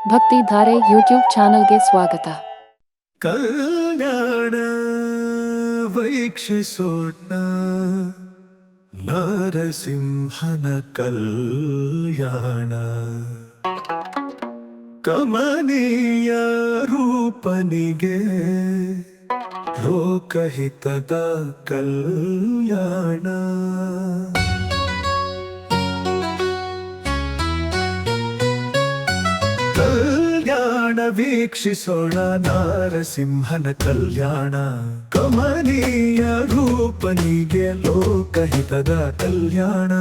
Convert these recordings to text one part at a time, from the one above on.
ಭಕ್ತಿ ಧಾರೆ ಯೂಟ್ಯೂಬ್ ಚಾನಲ್ಗೆ ಸ್ವಾಗತ ಕಲ್ಯಾಣ ವೀಕ್ಷಿಸೋಣ ನರಸಿಂಹನ ಕಲ್ಯಾಣ ಕಮನೀಯ ರೂಪನಿಗೆ ಲೋಕಹಿತದ ಕಲ್ಯಾಣ ವೀಕ್ಷಿಸೋಣ ನಾರಸಿಂಹನ ಕಲ್ಯಾಣ. ಕಮನೀಯ ರೂಪನಿಗೆ ಲೋಕಹಿತದ ಕಲ್ಯಾಣ.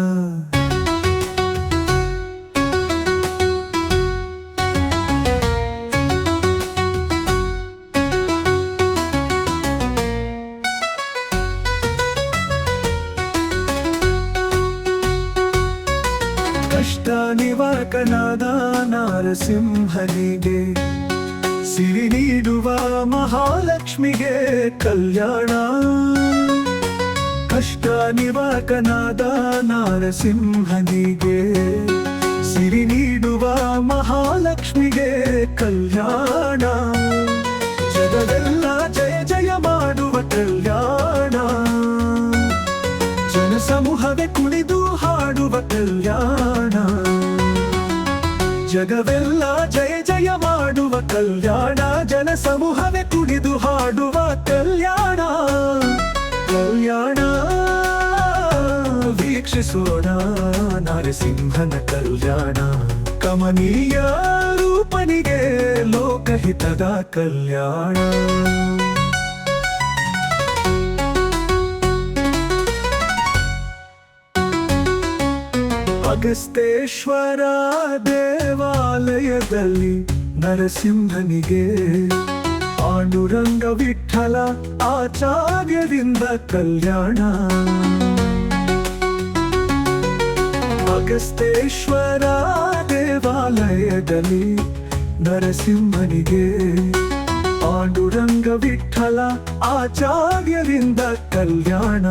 ಮಹಾಲಕ್ಷ್ಮಿಗೆ ಕಲ್ಯಾಣ. ಕಷ್ಟ ನಿವಾಕನಾದ ನಾರಸಿಂಹನಿಗೆ ಸಿರಿ ನೀಡುವ ಮಹಾಲಕ್ಷ್ಮಿಗೆ ಕಲ್ಯಾಣ. ಜಗದೆಲ್ಲ ಜಯ ಜಯ ಮಾಡುವ ಕಲ್ಯಾಣ. ಜನಸಮೂಹವೇ ಕುಳಿದು ಹಾಡುವ ಕಲ್ಯಾಣ. ಜಗವೆಲ್ಲ ಜಯ ಜಯ ಮಾಡುವ ಕಲ್ಯಾಣ, ಜನ ಸಮೂಹವೇ ಕುಡಿದು ಹಾಡುವ ಕಲ್ಯಾಣ. ಕಲ್ಯಾಣ, ವೀಕ್ಷಿಸೋಣ ನರಸಿಂಹನ ಕಲ್ಯಾಣ. ಕಮನೀಯ ರೂಪನಿಗೆ ಲೋಕಹಿತದ ಕಲ್ಯಾಣ. ಅಗಸ್ತೇಶ್ವರ ದೇವಾಲಯದಲ್ಲಿ ನರಸಿಂಹನಿಗೆ ಪಾಂಡುರಂಗ ವಿಠಲ ಆಚಾರ್ಯದಿಂದ ಕಲ್ಯಾಣ. ಅಗಸ್ತೇಶ್ವರ ದೇವಾಲಯದಲ್ಲಿ ನರಸಿಂಹನಿಗೆ ಪಾಂಡುರಂಗ ವಿಠಲ ಆಚಾರ್ಯದಿಂದ ಕಲ್ಯಾಣ.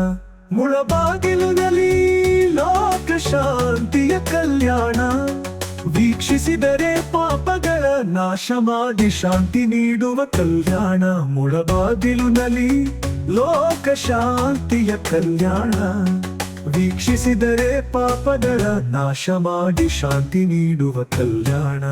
ಮುಳಬಾಗಿಲಿನಲ್ಲಿ ಲೋಕ ಶಾಂತಿಯ ಕಲ್ಯಾಣ. ವೀಕ್ಷಿಸಿದರೆ ಪಾಪಗಳ ನಾಶ ಮಾಡಿ ಶಾಂತಿ ನೀಡುವ ಕಲ್ಯಾಣ. ಮುಳಬಾಗಿಲಿನಲ್ಲಿ ಲೋಕ ಶಾಂತಿಯ ಕಲ್ಯಾಣ. ವೀಕ್ಷಿಸಿದರೆ ಪಾಪಗಳ ನಾಶ ಮಾಡಿ ಶಾಂತಿ ನೀಡುವ ಕಲ್ಯಾಣ.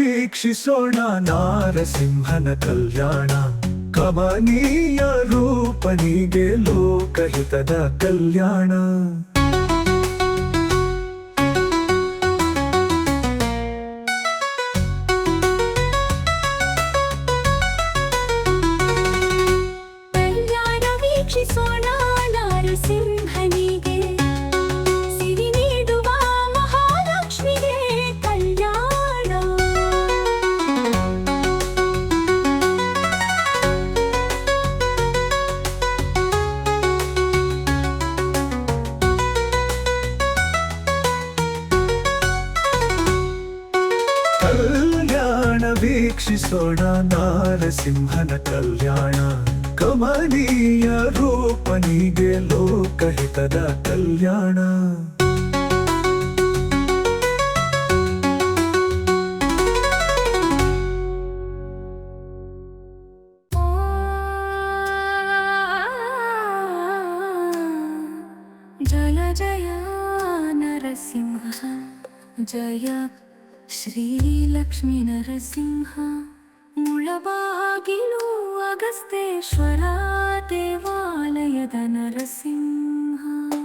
ವೀಕ್ಷಿಸೋಣ ನಾರಸಿಂಹನ ಕಲ್ಯಾಣ. ಕಮನೀಯ ರೂಪನಿಗೆ ಲೋಕಹಿತದ ಕಲ್ಯಾಣ. ವೀಕ್ಷಿಸೋಣ ನಾರಸಿಂಹನ ಕಲ್ಯಾಣ ಕಮನೀಯ ರೂಪನಿಗೆ ಲೋಕಹಿತದ ಕಲ್ಯಾಣ ಜಯ ಜಯ ನರಸಿಂಹ ಜಯ श्रीलक्ष्मीनरसिंह मुळबागिलु अगस्तेश्वरा देवालयद नरसिंहाय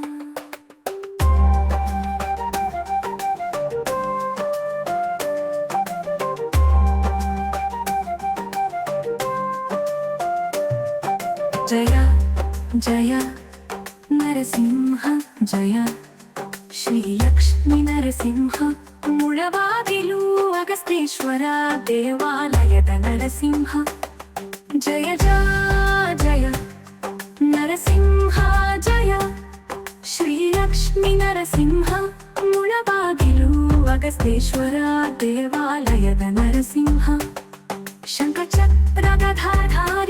जय नरसिंह जय। శ్రీ లక్ష్మీ నరసింహ ముళవాదిలు అగస్తేశ్వర దేవాలయద నరసింహ. జయ జయ నరసింహ జయ. శ్రీ లక్ష్మీ నరసింహ ముళవాదిలు అగస్తేశ్వర దేవాలయద నరసింహ. శంఖ చక్రగధాధార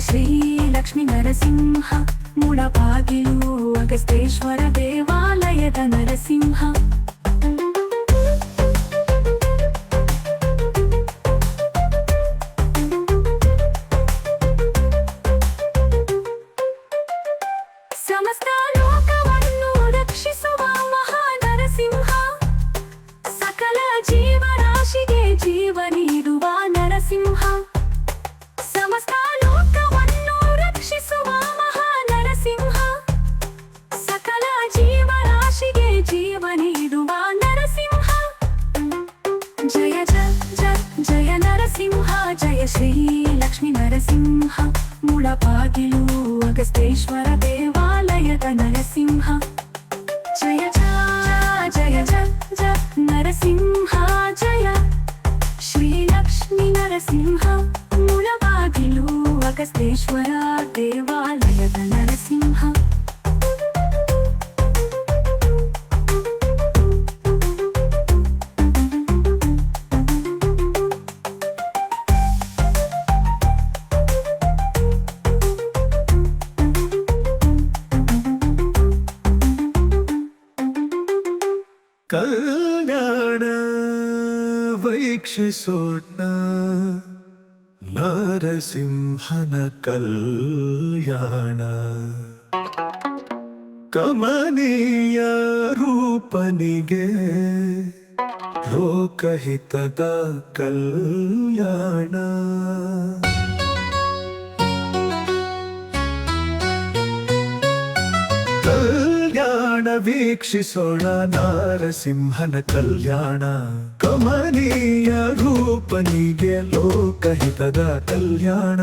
శ్రీ లక్ష్మీ నరసింహ మూడభాగిలు అగస్తేశ్వర దేవాలయద నరసింహ శ్రీ లక్ష్మీ నరసింహ ముళపాకిలు అగస్తేశ్వర దేవాలయద నరసింహ. జయ జయ జయ నరసింహ జయ. శ్రీ లక్ష్మీ నరసింహ ముళపాకిలు అగస్తేశ్వర దేవ ಕಲ್ಯಾಣ ವೀಕ್ಷಿಸೋಣ. ನರಸಿಂಹನ ಕಲ್ಯಾಣ. ಕಮನೀಯ ರೂಪನಿಗೆ ಲೋಕಹಿತದ ಕಲ್ಯಾಣ. ವೀಕ್ಷಿಸೋಣ ನಾರಸಿಂಹನ ಕಲ್ಯಾಣ. ಕಮನೀಯ ರೂಪನಿಗೆ ಲೋಕಹಿತದ ಕಲ್ಯಾಣ.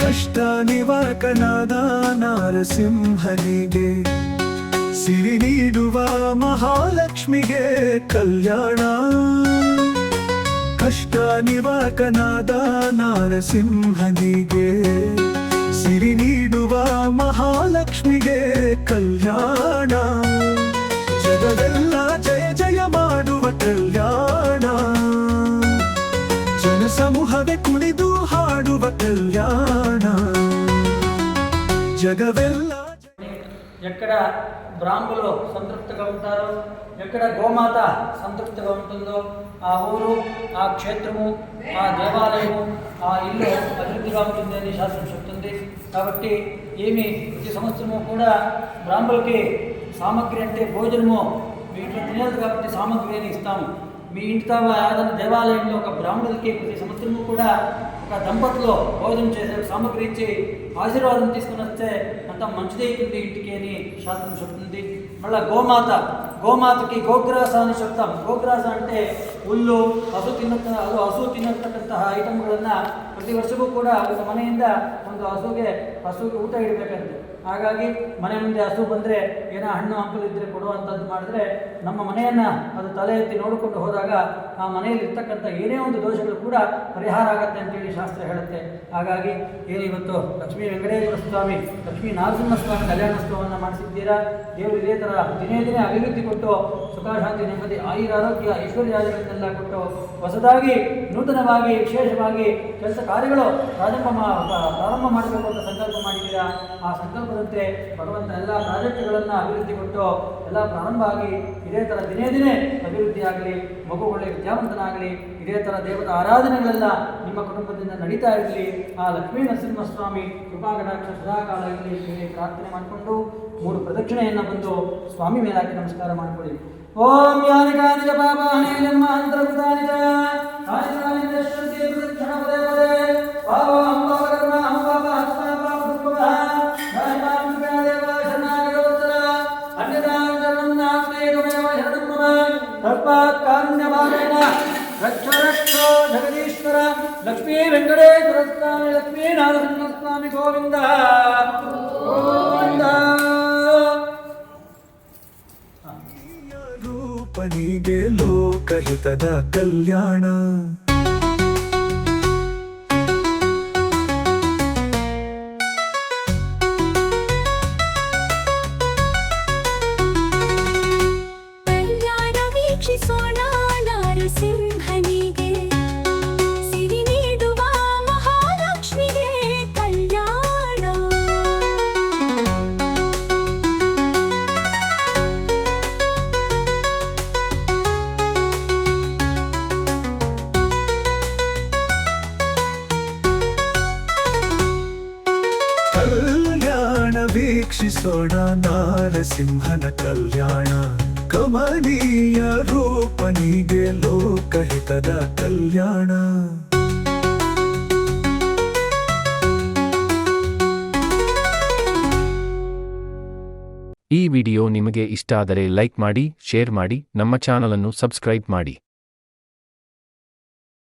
ಕಷ್ಟ ನಿವಾಕನಾದ ನಾರಸಿಂಹನಿಗೆ ಕಲ್ಯಾಣ. ಕಷ್ಟ ನಿವಾಕನಾದ ನಾರಸಿಂಹನಿಗೆ ಸಿರಿ ನೀಡುವ ಮಹಾಲಕ್ಷ್ಮಿಗೆ ಕಲ್ಯಾಣ. ಜಗದೆಲ್ಲ ಜಯ ಜಯ ಮಾಡುವ ಕಲ್ಯಾಣ. ಜನಸಮೂಹವೇ ಕುಣಿದು ಹಾಡುವ ಕಲ್ಯಾಣ. ಜಗವೆಲ್ಲ ఎక్కడ బ్రాహ్మలు సంతృప్తిగా ఉంటారో ఎక్కడ గోమాత సంతృప్తిగా ఉంటుందో ఆ ఊరు ఆ క్షేత్రము ఆ దేవాలయము ఆ ఇల్లు అభివృద్ధిగా ఉంటుంది అని శాస్త్రం చెప్తుంది. కాబట్టి ఏమి ప్రతి సంవత్సరము కూడా బ్రాహ్మలకి సామగ్రి అంటే భోజనము మీ ఇంట్లో తినేది కాబట్టి సామగ్రి అని ఇస్తాము. మీ ఇంటితో ఏదైనా దేవాలయంలో ఒక బ్రాహ్మణులకి ప్రతి సంవత్సరము కూడా ఒక దంపతులు భోజనం చేసే సామగ్రి ఇచ్చి ఆశీర్వాదం తీసుకుని వస్తే అంత మంచిది అవుతుంది ఇంటికి అని శాస్త్రం చెప్తుంది. మళ్ళీ గోమాత గోమాతకి గోగ్రాస అని చెప్తాం. గోగ్రాస అంటే ಹುಲ್ಲು, ಹಸು ತಿನ್ನ ಅದು ಹಸು ತಿನ್ನತಕ್ಕಂತಹ ಐಟಮ್ಗಳನ್ನು ಪ್ರತಿ ವರ್ಷವೂ ಕೂಡ ಅದರ ಮನೆಯಿಂದ ಒಂದು ಹಸುಗೆ ಹಸುಗೆ ಊಟ ಇಡಬೇಕಂತೆ. ಹಾಗಾಗಿ ಮನೆ ಮುಂದೆ ಹಸು ಬಂದರೆ ಏನೋ ಹಣ್ಣು ಹಂಪಲು ಇದ್ದರೆ ಕೊಡುವಂಥದ್ದು ಮಾಡಿದ್ರೆ ನಮ್ಮ ಮನೆಯನ್ನು ಅದು ತಲೆ ಎತ್ತಿ ನೋಡಿಕೊಂಡು ಹೋದಾಗ ಆ ಮನೆಯಲ್ಲಿ ಇರ್ತಕ್ಕಂಥ ಏನೇ ಒಂದು ದೋಷಗಳು ಕೂಡ ಪರಿಹಾರ ಆಗತ್ತೆ ಅಂತೇಳಿ ಶಾಸ್ತ್ರ ಹೇಳುತ್ತೆ. ಹಾಗಾಗಿ ಏನು ಇವತ್ತು ಲಕ್ಷ್ಮೀ ವೆಂಕಟೇಶ್ವರ ಸ್ವಾಮಿ, ಲಕ್ಷ್ಮೀ ಸ್ವಾಮಿ ಕಲ್ಯಾಣೋತ್ಸವವನ್ನು ಮಾಡಿಸಿದ್ದೀರಾ? ದೇವರು ಇದೇ ಥರ ದಿನೇ ದಿನೇ ಅಭಿವೃದ್ಧಿ ಕೊಟ್ಟು ಸುಖ, ಶಾಂತಿ, ನೆಮ್ಮದಿ, ಆಯುರ, ಆರೋಗ್ಯ ಐಶ್ವರ್ಯಾದಿಗಳನ್ನೆಲ್ಲ ಕೊಟ್ಟು ಹೊಸದಾಗಿ, ನೂತನವಾಗಿ, ವಿಶೇಷವಾಗಿ ಕೆಲಸ ಕಾರ್ಯಗಳು ಪ್ರಾರಂಭ ಪ್ರಾರಂಭ ಮಾಡಬೇಕು ಅಂತ ಸಂಕಲ್ಪ ಮಾಡಿದ್ದೀರಾ? ಆ ಸಂಕಲ್ಪದಂತೆ ಭಗವಂತ ಎಲ್ಲ ಪ್ರಾಜೆಕ್ಟ್ಗಳನ್ನು ಅಭಿವೃದ್ಧಿ ಕೊಟ್ಟು ಎಲ್ಲ ಪ್ರಾರಂಭ ಆಗಿ ಇದೇ ಥರ ದಿನೇ ದಿನೇ ಅಭಿವೃದ್ಧಿ ಆಗಲಿ ಒಳ್ಳೆ ವಿದ್ಯಾವಂತನಾಗಲಿ, ಇದೇ ಥರ ದೇವತಾ ಆರಾಧನೆಗಳೆಲ್ಲ ನಿಮ್ಮ ಕುಟುಂಬದಿಂದ ನಡೀತಾ ಇರಲಿ, ಆ ಲಕ್ಷ್ಮೀ ನರಸಿಂಹಸ್ವಾಮಿ ಕೃಪಾಗಣಾಕ್ಷ ಸದಾಕಾಲ ಇರಲಿ ಪ್ರಾರ್ಥನೆ ಮಾಡಿಕೊಂಡು ಮೂರು ಪ್ರದಕ್ಷಿಣೆಯನ್ನು ಬಂದು ಸ್ವಾಮಿ ಮೇಲಾಕಿ ನಮಸ್ಕಾರ ಮಾಡಿಕೊಳ್ಳಿ. ఓం యాని కాని చ పాపాని జన్మాంతరకృతాని చ కాని కాని దృశ్యంతే ప్రదక్షిణ పదే పదే పాపం పాపకర్మ అహం పాప హస్త పాప కృపః కాని జగదీశ్వర లక్ష్మీ వెంకటేశ్వర స్వామి లక్ష్మీ స్వామి గోవిందా ಲೋಕಹಿತದ ಕಲ್ಯಾಣ. ನಾರಸಿಂಹನ ಕಲ್ಯಾಣ. ಕಮನೀಯ ರೂಪನಿಗೆ ಲೋಕಹಿತದ ಕಲ್ಯಾಣ. ಈ ವಿಡಿಯೋ ನಿಮಗೆ ಇಷ್ಟ ಆದರೆ ಲೈಕ್ ಮಾಡಿ, ಶೇರ್ ಮಾಡಿ, ನಮ್ಮ ಚಾನಲನ್ನು ಸಬ್ಸ್ಕ್ರೈಬ್ ಮಾಡಿ.